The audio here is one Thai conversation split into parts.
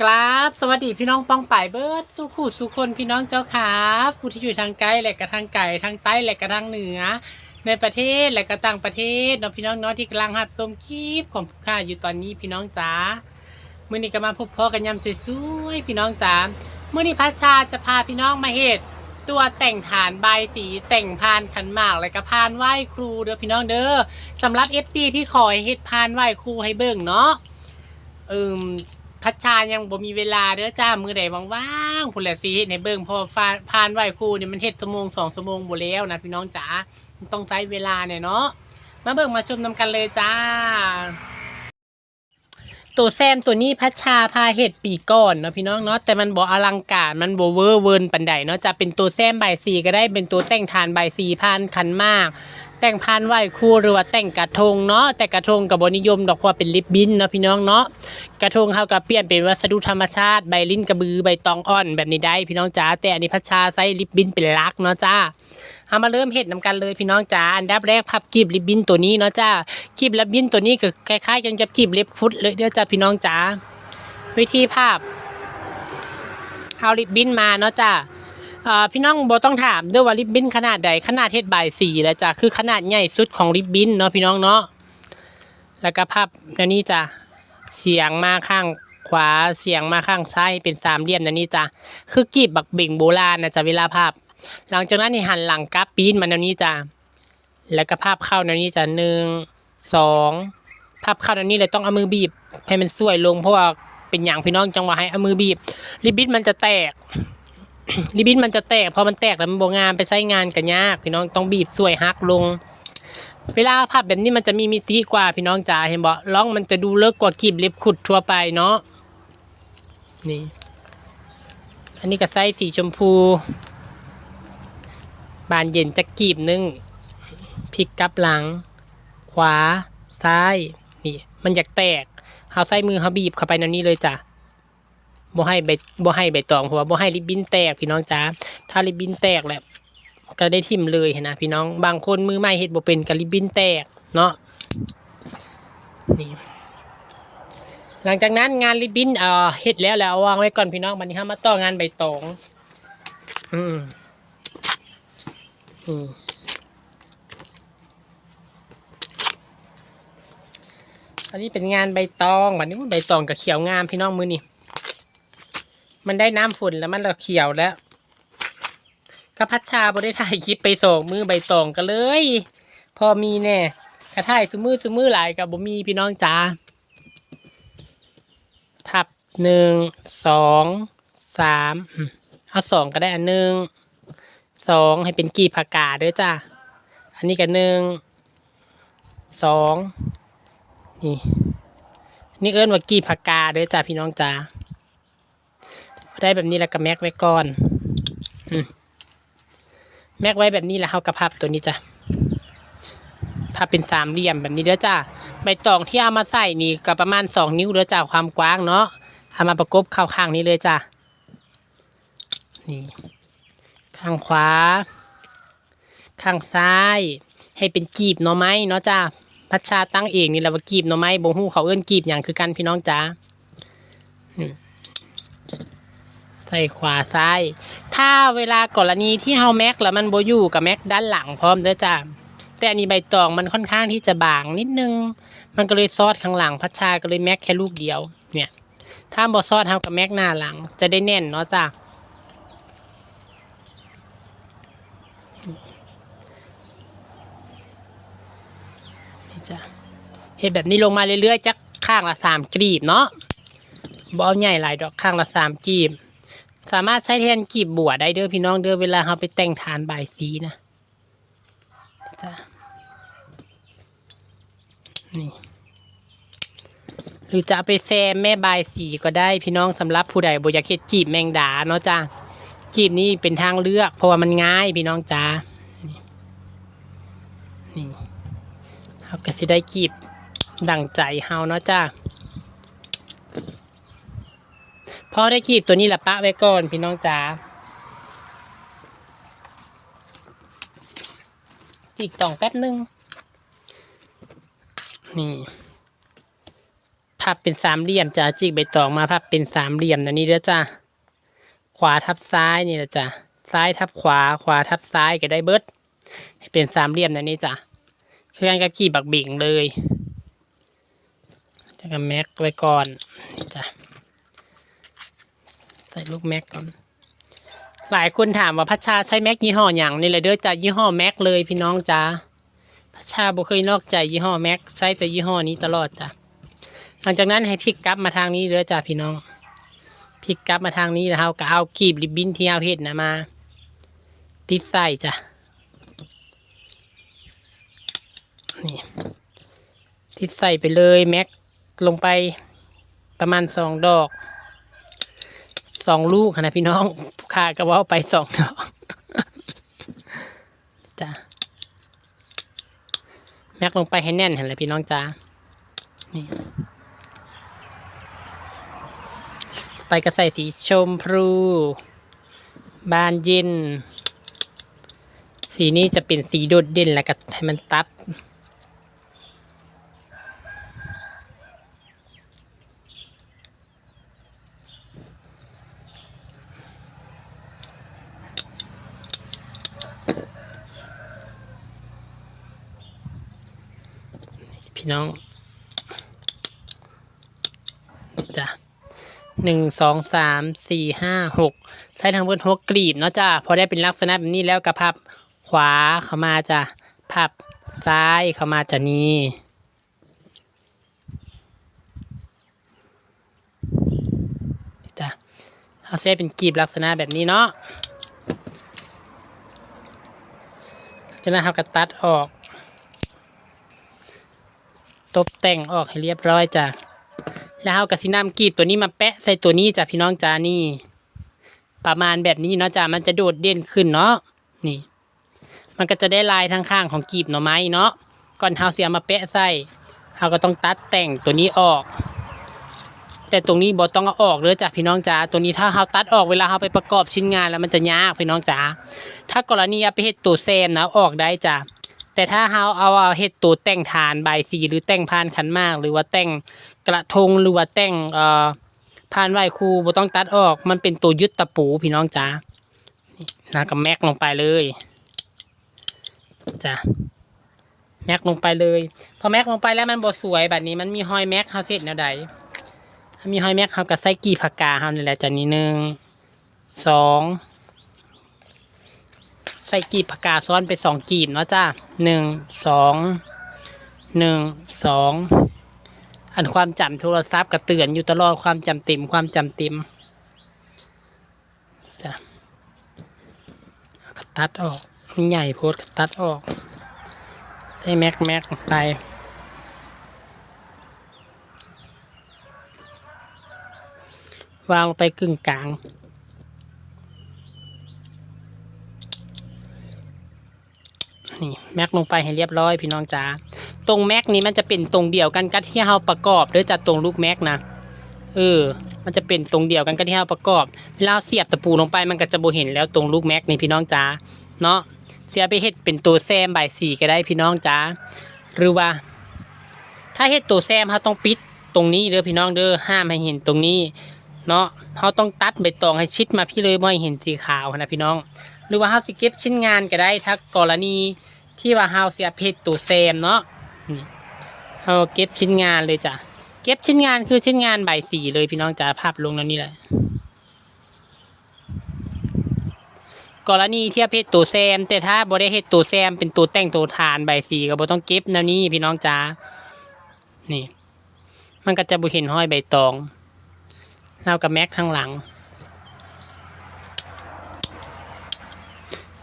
กราบสวัสดีพี่น้องป้องป่ายเบิร์ดสุขุสุคนพี่น้องเจ้าขาผู้ที่อยู่ทางใกล้และก็ทางไกลทางใต้และก็ทางเหนือ ในประเทศและก็ต่างประเทศเนาะพี่น้องเนาะที่กำลังหับชมคลิปของผู้ข้าอยู่ตอนนี้พี่น้องจ๋ามื่อนี้ก็มาพบพ่อกันยำสวยๆพี่น้องจ๋ามื่อนี้พัชชาจะพาพี่น้องมาเฮ็ดตัวแต่งฐานใบสีแต่งพานขันหมากและก็พานไหว้ครูเด้อพี่น้องเด้อสำหรับ FC ที่ขอให้เฮ็ดพานไหว้ครูให้เบิ่งเนาะเอิ่ม พัชชายังบ่มีเวลาเด้อจ้ามือใดว่างๆพุ่นแหละสิเฮ็ดในเบิ่งพอฟาพานไหวครูนี่ยมันเฮ็ดชั่วโมงสองชั่วโมงบ่แล้วนะพี่น้องจ๋ามันต้องใช้เวลาเนี่ยเนาะมาเบิ่งมาชมนำกันเลยจ้า ตัวแซมตัวนี้พัชชาพาเฮ็ดปีก่อนเนาะพี่น้องเนาะแต่มันบ่อลังการมันบ่เวอร์เวิร์นปานใดเนาะจะเป็นตัวแซมใบสีก็ได้เป็นตัวแต่งทานใบสีพานคันมาก แต่งพานไหว้ครูหรือว่าแต่งกระทงเนาะแต่กระทงกับบนิยมดอกว่าเป็นลิปบินเนาะพี่น้องเนาะกระทงเขาก็เปลี่ยนเป็นวัสดุธรรมชาติใบลิ้นกระบือใบตองอ่อนแบบนี้ได้พี่น้องจ๋าแต่อันนี้พัชชาใส่ลิปบินเป็นลักเนาะจ้าเอามาเริ่มเห็ดนำกันเลยพี่น้องจ๋าอันดับแรกพับกีบลิปบินตัวนี้เนาะจ้ากีบลิปบินตัวนี้ก็คล้ายๆกันกับกีบเล็บพุดเลยเด้อจ้าพี่น้องจ๋าวิธีภาพเอาลิปบินมาเนาะจ้า อ่าพี่น้องโบต้องถามเด้วยว่าลิปบินขนาดใดขนาดเฮ็ดบายสีแล้วจ้ะคือขนาดใหญ่สุดของลิปบินเนาะพี่น้องเนาะแล้วก็พับอันนี้จ้ะเฉียงมาข้างขวาเฉียงมาข้างซ้ายเป็นสามเหลี่ยมนะนี่จ้ะคือกีบบักเบ่งโบราณนะจ๊ะเวลาภาพ หลังจากนั้นนี่หันหลังกราฟปีนมาแนวนี้จ้ะแล้วก็ภาพเข้าแนวนี้จ้ะหนึ่งสองภาพเข้าแนวนี้เลยต้องเอามือบีบให้มันสวยลงเพราะว่าเป็นอย่างพี่น้องจังหวะให้เอามือบีบริบบิ้นมันจะแตก ริบบิ้นมันจะแตกพอมันแตกแล้วมันโบงามไปใช้งานกันยาก พี่น้องต้องบีบสวยฮักลง เวลาภาพแบบนี้มันจะมีมิติกว่าพี่น้องจ๋าเห็นบ่ร้องมันจะดูเลิกกว่ากีบเล็บขุดทั่วไปเนาะนี่ อันนี้ก็ไส้สีชมพู บานเย็นจะกีบหนึงพลิกกลับหลัง ขวาซ้าย นี่ มันอยากแตกเอาไส้มือเขาบีบเข้าไปในนี้เลยจ้ะ บ่ให้ใบบ่ให้ใบตองเพราะว่าบ่ให้ริบบิ้นแตกพี่น้องจ๋าถ้าริบบิ้นแตกแหละก็ได้ทิ่มเลยเห็นนะพี่น้องบางคนมือใหม่เห็ดบ่เป็นกะลิบบินแตกเนาะนี่หลังจากนั้นงานริบบินเอ่อเฮ็ดแล้วแล้ววางไว้ก่อนพี่น้องวันนี้เรามาต่องานใบตองอืมอืมอันนี้เป็นงานใบตองวันนี้ใบตองกับเขียวงามพี่น้องมือนี่ มันได้น้ำฝนแล้วมันละเขียวแล้วก็พัชชาบได้ถ่ายคลิปไปส่งมือใบตองกันเลย พอมีแน่กระถ่ายซุมือซุมือหลายกับบ่มีพี่น้องจ้าพับหนึ่งสองสามอืมเอาสองก็ได้อันหนึ่งสองให้เป็นกีบผักกาดด้วยจ้าอันนี้ก็หนึ่งสองนี่นี่เอิ้นว่ากีบผักกาดด้วยจ้าพี่น้องจ้า ได้แบบนี้แล้วก็แม็กไว้ก่อนแม็กไว้แบบนี้แหละเฮากระพับตัวนี้จ้ะพับเป็นสามเหลี่ยมแบบนี้เด้อจ้าใบตองที่เอามาใส่นี่ก็ประมาณสองนิ้วเด้อจ้าความกว้างเนาะเอามาประกบเข้าข้างนี้เลยจ้ะนี่ข้างขวา ข้างซ้าย ให้เป็นกีบหน่อไม้เนาะจ้าพัชชาตั้งเองนี่แหละว่ากีบหน่อไม้บงหูเขาเอื้นกีบอย่างคือกันพี่น้องจ้าอืม ใส่ขวาซ้าย ถ้าเวลากรณีที่เฮาแม็กแล้วมันโบอยู่กับแม็กด้านหลังพร้อมเด้อจ้าแต่อันนี้ใบตองมันค่อนข้างที่จะบางนิดนึง มันก็เลยซอดข้างหลังพัชชาก็เลยแม็กแค่ลูกเดียว เนี่ย ถ้าบอซอดเฮากับแม็กหน้าหลัง จะได้แน่นเนาะจ้าจ้ะเห็ดแบบนี้ลงมาเรื่อยๆจักข้างละสามกรีบเนาะบอาใหญ่หลายดอกข้างละสามกรีบ สามารถใช้แทนกีบบัวได้เด้อพี่น้องเด้อเวลาเราไปแต่งฐานบายสีนะจ้ะนี่หรือจะเอาไปแซมแม่บายสีก็ได้พี่น้องสำหรับผู้ใดบ่อยากเฮ็ดจีบแมงดาเนาะจ้าจีบนี่เป็นทางเลือก เพราะว่ามันง่ายพี่น้องจ้านี่นเราก็สิได้จีบดั่งใจเฮาเนาะจ้า พอได้ขีบตัวนี้ละปะไว้ก่อนพี่น้องจ๋าจิกต่องแป๊บนึง นี่พับเป็นสามเหลี่ยมจ้ะจิกใบตองมาพับเป็นสามเหลี่ยมนะนี่เด้อจ้ะขวาทับซ้ายนี่แหละจ้ะซ้ายทับขวาขวาทับซ้ายก็ได้เบิดให้เป็นสามเหลี่ยมนะนี่จ้ะเชื่อกันกับกี่บักเบ่งเลยจะกับแม็กไว้ก่อนจ้ะ ใส่ลูกแม็กก่อน หลายคนถามว่าพัชชาใช้แม็กยี่ห้ออย่างนี่เลยเด้อจ้ะยี่ห้อแม็กเลยพี่น้องจ้าพัชชาบ่เคยนอกใจยี่ห้อแม็กใช้แต่ยี่ห้อนี้ตลอดจ้ะหลังจากนั้นให้พลิกกลับมาทางนี้เด้อจ้ะพี่น้องพลิกกลับมาทางนี้แล้วเราก็เอากีบริบบิ้นที่เอาเห็ดนะมา ติดใส่จ้ะนี่ติดใส่ไปเลยแม็กลงไปประมาณสองดอก สองลูกนะพี่น้องผู้ค้าก็เว่าไปสองดอกจ้ะแม็กลงไปให้แน่นเห็นเลยพี่น้องจ้านี่ไปก็ใส่สีชมพูบานเย็น สีนี้จะเป็นสีโดดเด่นแล้วก็ให้มันตัด พี่น้องจ้ะหนึ่งสองสามสี่ห้าหกใช้ทางเบิร์หกกลีบเนาะจ้ะพอได้เป็นลักษณะแบบนี้แล้วก็พับขวาเข้ามาจ้ะพับซ้ายเข้ามาจ้ะนี่จ้ะเขาใช้เป็นกลีบลักษณะแบบนี้เนาะจากนั้นเขาก็ตัดออก ตบแต่งออกให้เรียบร้อยจ้ะแล้วเอากระสินำกีบตัวนี้มาแปะใส่ตัวนี้จ้ะพี่น้องจ้านี่ ประมาณแบบนี้เนาะจ้ะมันจะโดดเด่นขึ้นเนาะนี่ มันก็จะได้ลายทางข้างของกีบหน่อไม้เนาะก่อนเฮาเสียมาแปะใส่เฮาก็ต้องตัดแต่งตัวนี้ออก แต่ตรงนี้บ่ต้องเอาออกเลยจ้ะพี่น้องจ้าตัวนี้ถ้าเฮาตัดออกเวลาเฮาไปประกอบชิ้นงานแล้วมันจะยากพี่น้องจ้าถ้ากรณีเอาไปเฮ็ดตัวแซมนะออกได้จ้ะ แต่ถ้าเฮาเอาเอาเฮ็ดตัวแต่งฐานใบสีหรือแต่งพานขันมาก หรือว่าแต่งกระทงหรือว่าแต่งเอ่อพานไหวครูบ่ต้องตัดออก มันเป็นตัวยึดตะปูพี่น้องจ้านี่นะก็แม็กลงไปเลยจ้ะแม็กลงไปเลยพอแม็กลงไปแล้วมันบ่สวยแบบนี้มันมีหอยแม็กเฮาเสร็จแนวใดถ้ามีหอยแม็กเฮาก็ใส่กี่ผักกาเฮานี่แหละจ้ะนี่หนึ่งสอง ใส่กีบผักกาซ้อนไปสองกีบเนาะจ้าหนึ่งสองหนึ่งสองอันความจำโทรศัพท์ก็เตือนอยู่ตลอดความจำเต็มความจำเต็มจ้ะก็ตัดออกใหญ่โพดก็ตัดออกใส่แม็กแม็กไปวางลงไปกึ่งกลาง นี่แม็กลงไปให้เรียบร้อยพี่น้องจ๋าตรงแม็กนี้มันจะเป็นตรงเดียวกันกับที่เราประกอบหรือจะตรงลูกแม็กนะเออ มันจะเป็นตรงเดียวกันกับที่เราประกอบเวลาเสียบตะปูลงไปมันก็จะบ่เห็นแล้วตรงลูกแม็กนี่พี่น้องจ๋าเนาะเสียไปเฮ็ดเป็นตัวแซมใบสีก็ได้พี่น้องจ๋าหรือว่า ถ้าเฮ็ดตัวแซมเราต้องปิดตรงนี้เด้อพี่น้องเด้อห้ามให้เห็นตรงนี้เนาะเราต้องตัดใบตองให้ชิดมาพี่เลยไม่ให้เห็นสีขาวนะพี่น้อง หรือว่าเฮาสิเก็บชิ้นงานก็ได้ถ้ากรณี ที่ว่าเฮาเสียเพชรตัวแซมเนาะเฮาเก็บชิ้นงานเลยจ้ะเก็บชิ้นงานคือชิ้นงานใบสีเลยพี่น้องจ๋าภาพลงแล้วนี่แหละกรณีเที่เพชรตัวแซม แต่ถ้าบ่ได้เฮ็ดตัวแซมเป็นตัวแต่งตัวฐานใบสีก็บ่ต้องเก็บแนวนี้พี่น้องจ๋านี่ มันก็จะบ่เห็นห้อยใบตองเรากับแม็กทางหลัง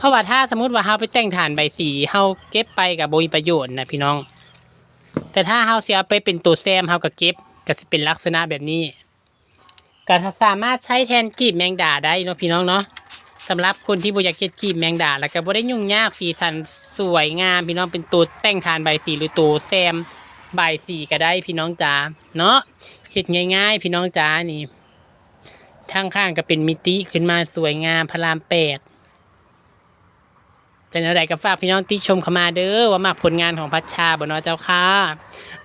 เพราะว่าถ้าสมมติว่าเฮาไปแต่งฐานใบสีเฮาเก็บไปกับบ่มีประโยชน์นะพี่น้อง แต่ถ้าเฮาเสียไปเป็นตัวแซมเฮาก็เก็บก็สิเป็นลักษณะแบบนี้ก็สามารถใช้แทนกีบแมงดาได้เนาะพี่น้องเนาะสำหรับคนที่บ่อยากเก็บกีบแมงดาแล้วก็บ่ได้ยุ่งยากสีสันสวยงาม พี่น้องเป็นตัวแต่งฐานใบสีหรือตัวแซมใบสีก็ได้พี่น้องจ๋าเนาะเฮ็ดง่าย ๆ พี่น้องจ๋านี่ทางข้างก็เป็นมิติขึ้นมาสวยงามพระรามแปด เป็นอะไรก็ฝากพี่น้องที่ชมเข้ามาเด้อว่ามักผลงานของพัชชาบ่เนาะเจ้าค่ะ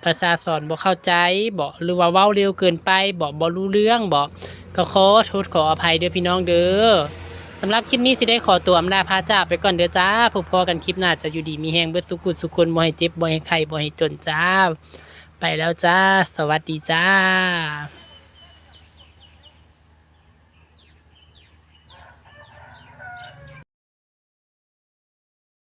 ภาษาสอนบ่เข้าใจบ่หรือว่าเว้าเร็วเกินไปบ่บ่รู้เรื่องบ่ก็ขอโทษขออภัยเด้อพี่น้องเด้อสำหรับคลิปนี้สิได้ขอตัวอำลาพาจ้าไปก่อนเด้อจ้าพบพอกันคลิปหน้าจะอยู่ดีมีแฮงเบิดสุขุสุขคนบ่ให้เจ็บบ่ให้ไข้บ่ให้จนจ้า ไปแล้วจ้า สวัสดีจ้า